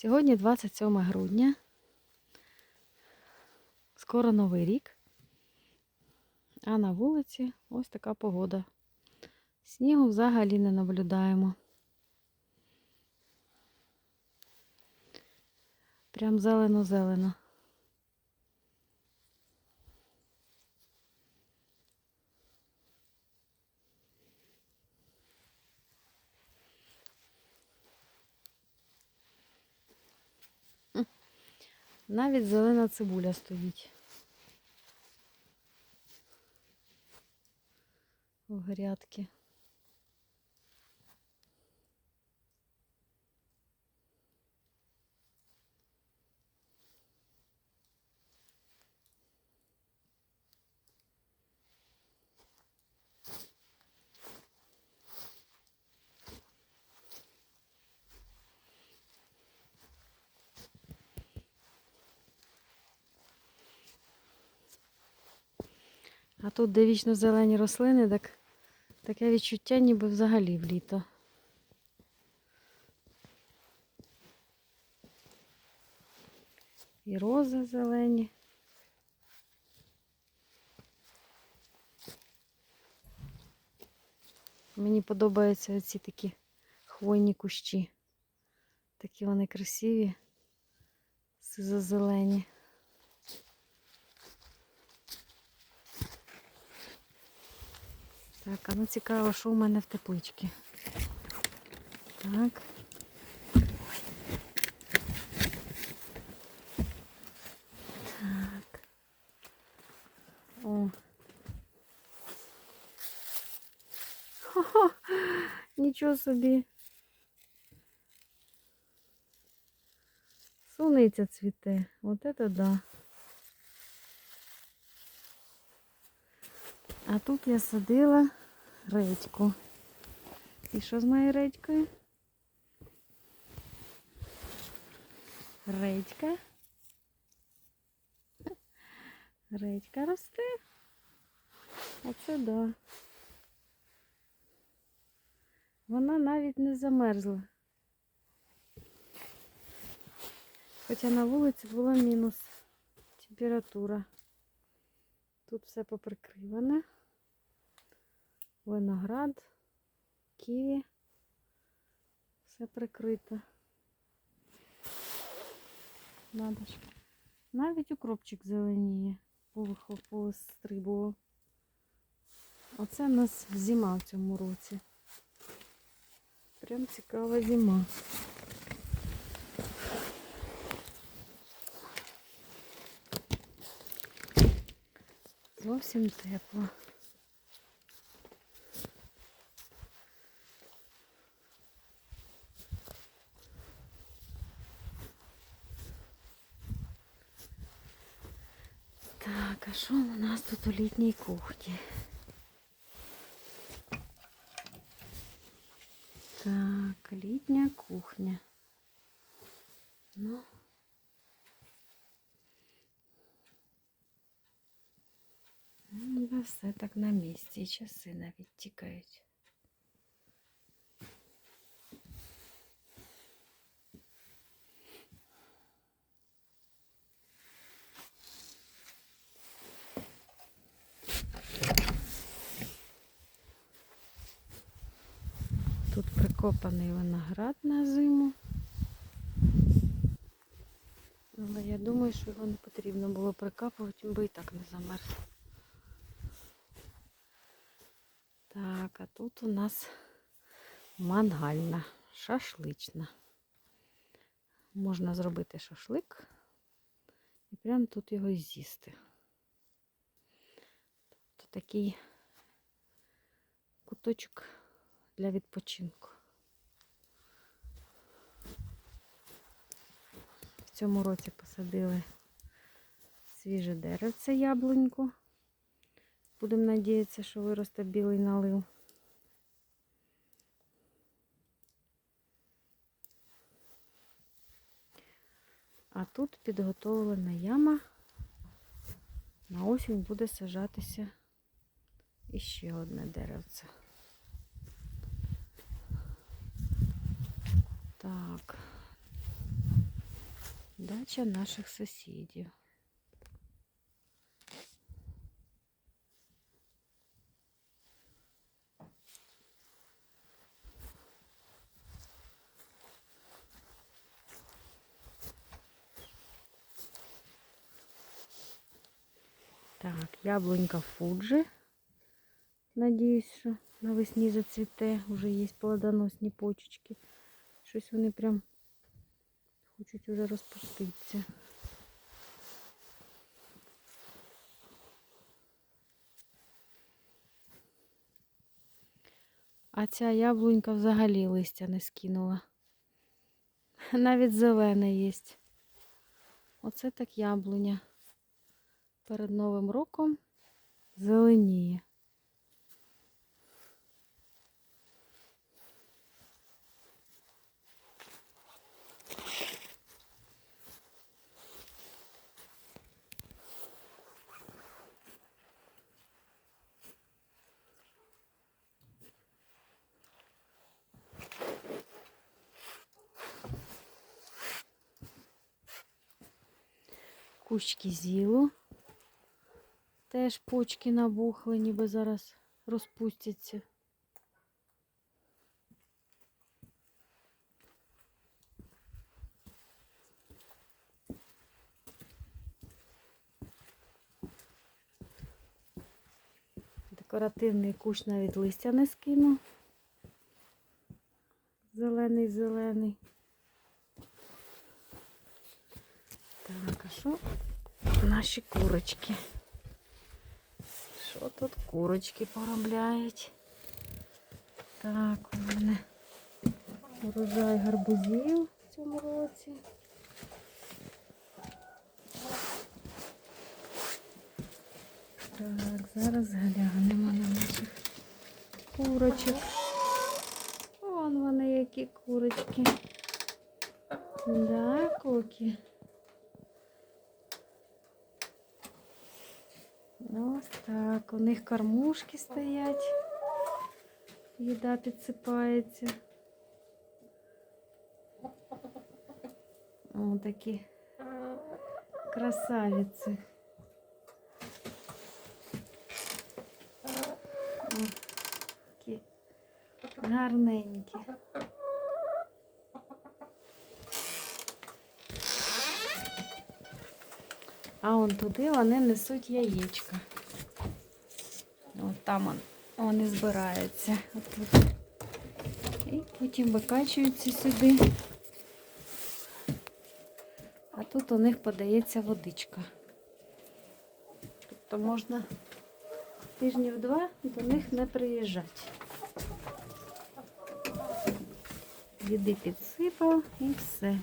Сьогодні 27 грудня. Скоро Новий рік. А на вулиці ось така погода. Снігу взагалі не наблюдаємо. Прям зелено-зелено. Навіть зелена цибуля стоїть. У грядки. А тут, де вічно зелені рослини, так таке відчуття, ніби взагалі в літо. І рози зелені. Мені подобаються ці такі хвойні кущі. Такі вони красиві, сизо-зелені. Так, а ну цікаво, що у мене в тепличці. Так. Так. О. Хо-хо. Нічого собі. Суниця цвіте. От это да. А тут я садила редьку. І що з моєю редькою? Редька. Редька росте. Оце да. Вона навіть не замерзла. Хоча на вулиці була мінус температура. Тут все поприкриване. Виноград, ківі. Все прикрито. Надо ж. Навіть укропчик зеленіє. Повихо пострибував. Оце в нас зима в цьому році. Прям цікава зима. Зовсім тепло. Так, а що у нас тут у літній кухні? Так, літня кухня. Ну. Ніби все так на місці, і часи навіть тікають. Тут прикопаний виноград на зиму. Але я думаю, що його не потрібно було прикапувати, бо і так не замерз. Так, а тут у нас мангальна, шашлична. Можна зробити шашлик і прямо тут його з'їсти. Тобто такий куточок для відпочинку. Цьому році посадили свіже деревце яблуньку. Будемо надіятися, що виросте білий налив. А тут підготовлена яма. На осінь буде сажатися іще одне деревце. Так. Дача наших сусідів. Так, яблунька Фуджи. Надіюсь, що навесні зацвіте. Уже є плодоносні почечки. Щось вони прям хочуть уже розпуститися. А ця яблунька взагалі листя не скинула. Навіть зелене є. Оце так яблуня. Перед Новим роком зеленіє. Кущки зілу. Теж почки набухли, ніби зараз розпустяться. Декоративний кущ навіть листя не скинув. Зелений, зелений. Так, а що наші курочки? Що тут курочки поробляють? Так, у мене урожай гарбузів в цьому році. Так, зараз глянемо на наших курочок. Вон вони які курочки. Да, коки. Ось так. У них кормушки стоять. Їда підсипається. О, такі красавиці. О, такі гарненькі. А он туди вони несуть яєчка. От там вони збираються. Отут. І потім викачуються сюди. А тут у них подається водичка. Тобто можна тижнів два до них не приїжджати. Їди підсипав і все.